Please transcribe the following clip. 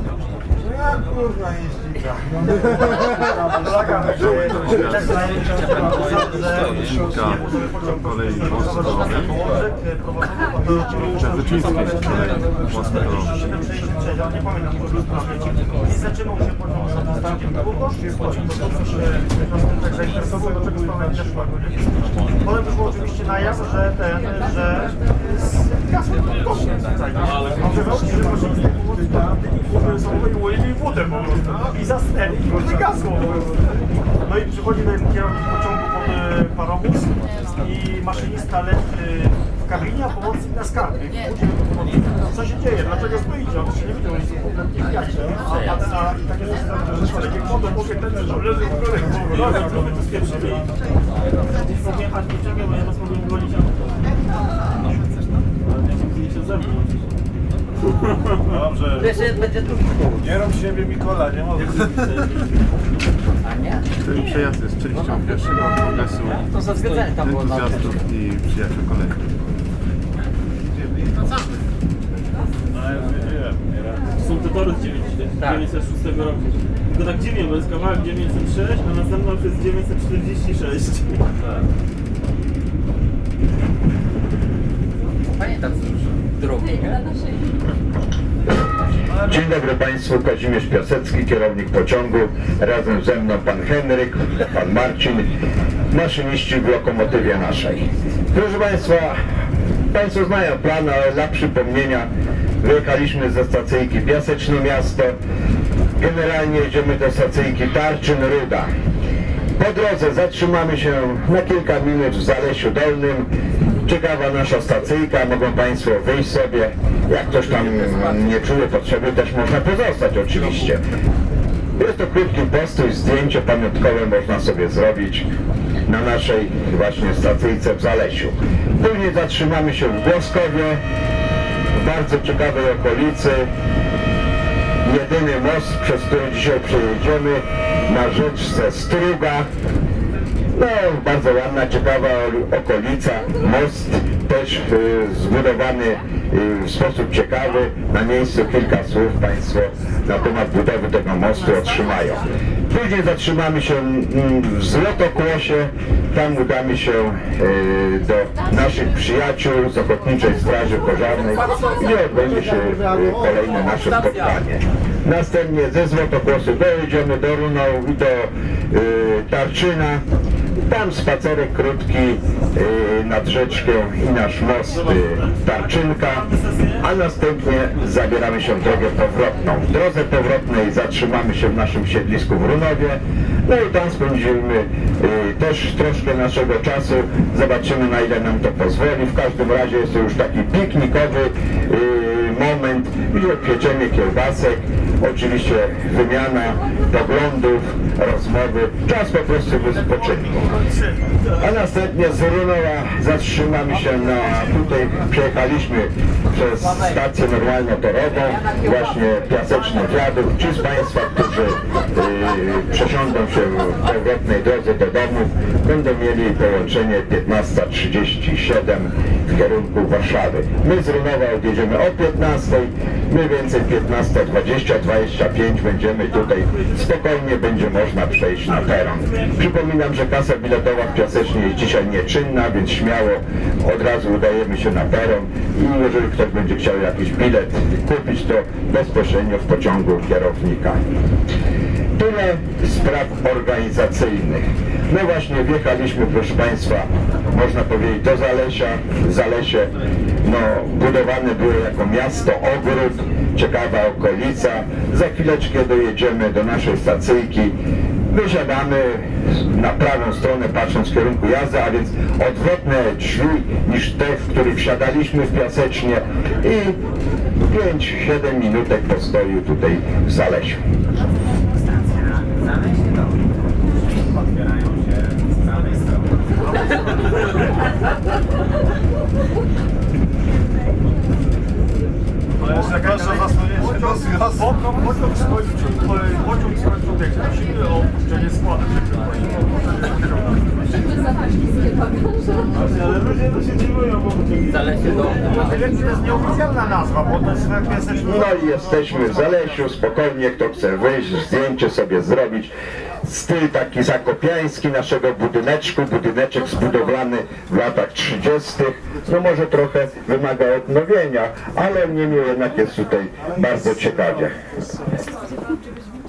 Thank you. Kurwa jeździ kolei mostowej. Rzeczyńskiej kolei mostowej. Nie zaczynał się pociąg na starcie długo, stoi. Tak zainteresował, do czego strona też szła. Potem wyszło oczywiście na jaw, że ten, że z gasem kosztem Ale okazało się, że właśnie z tej pomocy tam samochodu ułożyli wodę po prostu. I zasnęli i wygasło po prostu. No i przychodzi ten kierownik pociągu pod e, parowóz i maszynista leży w kabinie, a pomocnik na skarbie. Co się dzieje? Dlaczego stoicie? On się nie widział, jest kompletnie w. A, a, a i takie jest że wodę, mogę ten, że leży w górę. Dobra, to my tu spieprzyli. A nie czekaj, bo ja was mogę ugolić. Ale się ze mną. Dobrze. Jeszcze będzie drugi. Nie rób siebie Mikola, nie mogę. A nie? Ten przejazd jest częścią pierwszego okresu To za zwiedzenie tam było na entuzjastów i przyjaciół kolei. No ja wiedziałem. Są te tory z 9, Tak. 906 roku. Tylko tak dziwnie, bo jest kawałek 906, a następna to jest 946. Pamiętam już. Drugi. Dzień dobry Państwu, Kazimierz Piasecki, kierownik pociągu. Razem ze mną Pan Henryk, Pan Marcin, maszyniści w lokomotywie naszej. Proszę Państwa, Państwo znają plan, ale dla przypomnienia wyjechaliśmy ze stacyjki Piaseczne Miasto. Generalnie jedziemy do stacyjki Tarczyn Ruda. Po drodze zatrzymamy się na kilka minut w Zalesiu Dolnym. Ciekawa nasza stacyjka, mogą Państwo wyjść sobie. Jak ktoś tam nie czuje potrzeby, też można pozostać oczywiście. Jest to krótki postój, zdjęcie pamiątkowe można sobie zrobić na naszej właśnie stacyjce w Zalesiu. Później zatrzymamy się w Głoskowie, w bardzo ciekawej okolicy jedyny most, przez który dzisiaj przejedziemy na rzeczce Struga. No, bardzo ładna, ciekawa okolica. Most też y, zbudowany y, w sposób ciekawy. Na miejscu kilka słów Państwo na temat budowy tego mostu otrzymają. Później zatrzymamy się mm, w Złotokłosie. Tam udamy się y, do naszych przyjaciół z Ochotniczej Straży Pożarnej, gdzie odbędzie się kolejne nasze spotkanie. Następnie ze Złotokłosu dojedziemy do Runął i do Tarczyna. Tam spacerek krótki y, nad rzeczką i nasz most y, Tarczynka, a następnie zabieramy się w drogę powrotną. W drodze powrotnej zatrzymamy się w naszym siedlisku w Runowie, no i tam spędzimy y, też troszkę naszego czasu, zobaczymy na ile nam to pozwoli. W każdym razie jest to już taki piknikowy moment, gdzie pieczenie kiełbasek, oczywiście wymiana poglądów, rozmowy, czas po prostu wypoczynku. A następnie z Runowa zatrzymamy się na, tutaj przejechaliśmy przez stację normalno-torową, właśnie Piaseczny Wiaduk. Ci z Państwa, którzy y, przesiądą się w powrotnej drodze do domu, będą mieli połączenie 15.37 w kierunku Warszawy. My z Runowa odjedziemy o 15.00, mniej więcej 15.20-25 będziemy tutaj, spokojnie będzie można przejść na peron. Przypominam, że kasa biletowa w Piasecznie jest dzisiaj nieczynna, więc śmiało od razu udajemy się na peron i jeżeli ktoś będzie chciał jakiś bilet kupić, to bezpośrednio w pociągu kierownika. Tyle spraw organizacyjnych. My właśnie wjechaliśmy, proszę Państwa, można powiedzieć do Zalesia. Zalesie no, budowane było jako miasto, ogród, ciekawa okolica. Za chwileczkę dojedziemy do naszej stacyjki. Wysiadamy na prawą stronę patrząc w kierunku jazdy, a więc odwrotne drzwi niż te, w których wsiadaliśmy w Piasecznie i 5-7 minutek postoju tutaj w Zalesiu. Proszę do zjazdu. Pociąg, skończył, pociąg skończył bieg. Prosimy o opuszczenie składu. ale ludzie to się dziwią, bo Zależy do... To jest nieoficjalna nazwa, bo to jest jak jesteśmy... No i jesteśmy w Zalesiu, spokojnie, kto chce wyjść, zdjęcie sobie zrobić. Styl taki zakopiański naszego budyneczku, budyneczek zbudowany w latach 30. No może trochę wymaga odnowienia, ale niemniej jednak jest tutaj bardzo ciekawie.